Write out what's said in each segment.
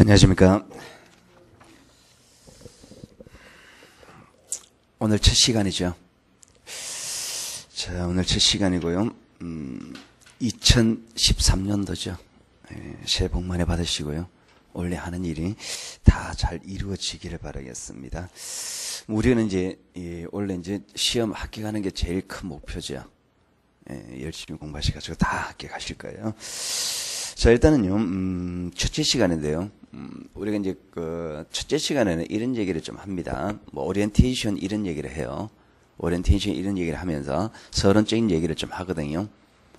안녕하십니까. 오늘 첫 시간이죠. 자, 오늘 첫 시간이고요. 음, 2013년도죠. 예, 새해 복 많이 받으시고요. 원래 하는 일이 다 잘 이루어지기를 바라겠습니다. 우리는 이제, 예, 원래 이제 시험 합격하는 게 제일 큰 목표죠. 예, 열심히 공부하셔가지고 다 합격하실 거예요. 자, 일단은요, 음, 첫째 시간인데요. 음, 우리가 이제 그 첫째 시간에는 이런 얘기를 좀 합니다. 뭐 오리엔테이션 이런 얘기를 해요. 오리엔테이션 이런 얘기를 하면서 서론적인 얘기를 좀 하거든요.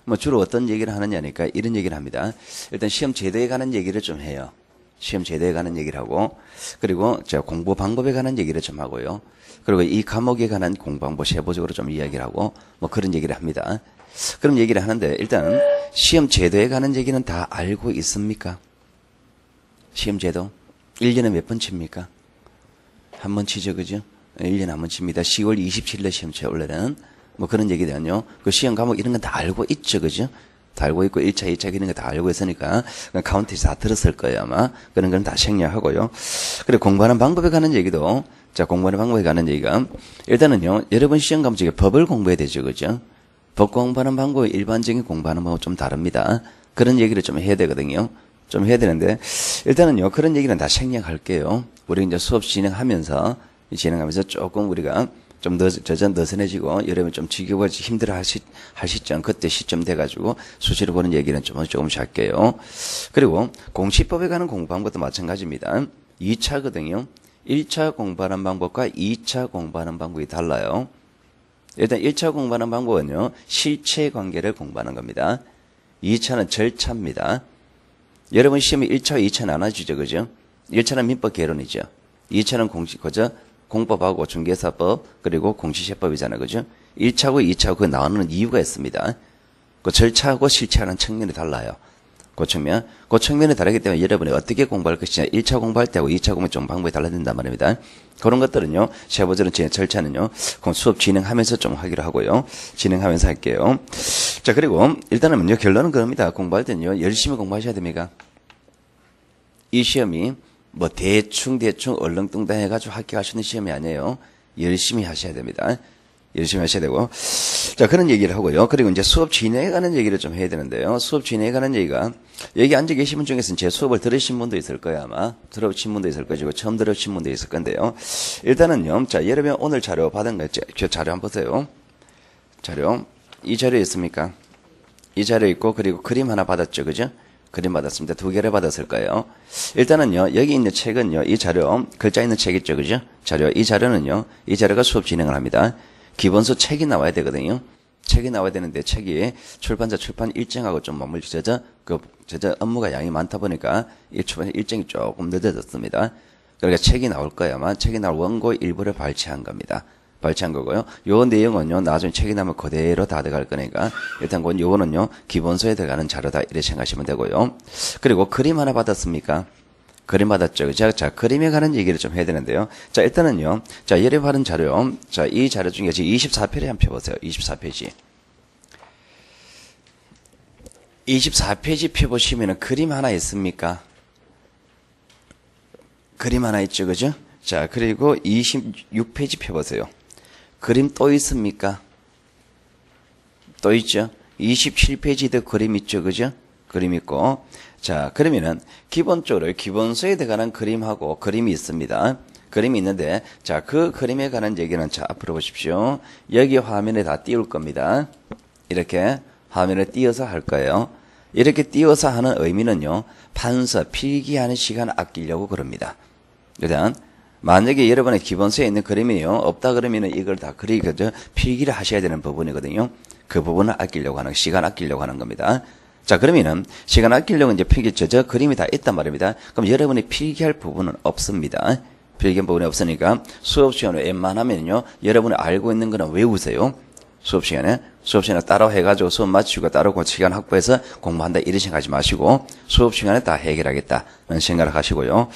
뭐 주로 어떤 얘기를 하느냐니까 이런 얘기를 합니다. 일단 시험 제도에 관한 얘기를 좀 해요. 시험 제도에 관한 얘기를 하고 그리고 제가 공부 방법에 관한 얘기를 좀 하고요. 그리고 이 과목에 관한 공부 방법 세부적으로 좀 이야기를 하고 뭐 그런 얘기를 합니다. 그런 얘기를 하는데 일단 시험 제도에 관한 얘기는 다 알고 있습니까? 시험 제도 1년에 몇 번 칩니까? 한 번 치죠, 그죠? 1년에 한 번 칩니다. 10월 27일에 시험 쳐요, 원래는. 뭐 그런 얘기들은요. 그 시험 과목 이런 건 다 알고 있죠, 그죠? 다 알고 있고 1차, 2차 이런 거 다 알고 있으니까 카운트에서 다 들었을 거예요, 아마. 그런 건 다 생략하고요. 그리고 공부하는 방법에 관한 얘기도 자, 공부하는 방법에 관한 얘기가 일단은요. 여러분 시험 과목 중에 법을 공부해야 되죠, 그죠? 법 공부하는 방법이 일반적인 공부하는 방법 좀 다릅니다. 그런 얘기를 좀 해야 되거든요. 좀 해야 되는데 일단은요 그런 얘기는 다 생략할게요. 우리 이제 수업 진행하면서 진행하면서 조금 우리가 좀 더, 저전 느슨해지고 여러분 좀 지겨워 힘들어 할, 시, 할 시점 그때 시점 돼가지고 수시로 보는 얘기는 좀 조금씩 할게요. 그리고 공시법에 관한 공부한 것도 마찬가지입니다. 2차거든요. 1차 공부하는 방법과 2차 공부하는 방법이 달라요. 일단 1차 공부하는 방법은요. 실체 관계를 공부하는 겁니다. 2차는 절차입니다. 여러분 시험이 1차, 2차 나눠지죠. 그죠? 1차는 민법 개론이죠. 2차는 공식, 그죠? 공법하고 중개사법, 그리고 공시세법이잖아요. 그죠? 1차고 2차고 그 나누는 이유가 있습니다. 그 절차하고 실체하는 측면이 달라요. 그 측면, 그 측면이 다르기 때문에 여러분이 어떻게 공부할 것이냐, 1차 공부할 때하고 2차 공부 좀 방법이 달라진단 말입니다. 그런 것들은요, 세부적으로 절차는요, 수업 진행하면서 좀 하기로 하고요. 진행하면서 할게요. 자, 그리고 일단은요, 결론은 그럽니다. 공부할 때는요, 열심히 공부하셔야 됩니다. 이 시험이 뭐 대충 대충 얼렁뚱땅 해가지고 합격하시는 시험이 아니에요. 열심히 하셔야 됩니다. 열심히 하셔야 되고. 자, 그런 얘기를 하고요. 그리고 이제 수업 진행에 관한 얘기를 좀 해야 되는데요. 수업 진행에 관한 얘기가, 여기 앉아 계신 분 중에서는 제 수업을 들으신 분도 있을 거예요, 아마. 들어오신 분도 있을 것이고, 처음 들으신 분도 있을 건데요. 일단은요, 자, 여러분 오늘 자료 받은 거, 저 자료 한번 보세요. 자료. 이 자료 있습니까? 이 자료 있고, 그리고 그림 하나 받았죠, 그죠? 그림 받았습니다. 두 개를 받았을 거예요. 일단은요, 여기 있는 책은요, 이 자료, 글자 있는 책 있죠, 그죠? 자료, 이 자료는요, 이 자료가 수업 진행을 합니다. 기본서 책이 나와야 되거든요. 책이 나와야 되는데 책이 출판자 출판 일정하고 좀 맞물리져서 그 저저 업무가 양이 많다 보니까 이 출판 일정이 조금 늦어졌습니다. 그러니까 책이 나올 거야 아마 책이 나올 원고 일부를 발췌한 겁니다. 발췌한 거고요. 요 내용은요 나중에 책이 나면 그대로 다 들어갈 거니까 일단 그 요거는요 기본서에 들어가는 자료다 이렇게 생각하시면 되고요. 그리고 그림 하나 받았습니까? 그림 받았죠. 자, 자, 그림에 관한 얘기를 좀 해야 되는데요. 자, 일단은요. 자, 예를 받은 자료. 자, 이 자료 중에 지금 24페이지 한번 펴보세요. 24페이지. 24페이지 펴보시면은 그림 하나 있습니까? 그림 하나 있죠. 그죠? 자, 그리고 26페이지 펴보세요. 그림 또 있습니까? 또 있죠? 27페이지도 그림 있죠. 그죠? 그림 있고. 자, 그러면은 기본적으로 기본서에 관한 그림하고 그림이 있습니다. 그림이 있는데 자, 그 그림에 관한 얘기는 자, 앞으로 보십시오. 여기 화면에 다 띄울 겁니다. 이렇게 화면에 띄어서 할 거예요. 이렇게 띄어서 하는 의미는요. 판서, 필기하는 시간 아끼려고 그럽니다. 일단 만약에 여러분의 기본서에 있는 그림이요. 없다 그러면은 이걸 다 그리 그저 필기를 하셔야 되는 부분이거든요. 그 부분을 아끼려고 하는 시간 아끼려고 하는 겁니다. 자, 그러면은 시간 아끼려고 이제 필기 저, 저 그림이 다 있단 말입니다. 그럼 여러분이 필기할 부분은 없습니다. 필기할 부분이 없으니까 수업 시간에 웬만하면요. 여러분이 알고 있는 거는 외우세요. 수업 시간에 수업 시간에 따로 해가지고 수업 마치고 따로 그 시간 확보해서 공부한다 이런 생각하지 마시고 수업 시간에 다 해결하겠다는 생각을 하시고요.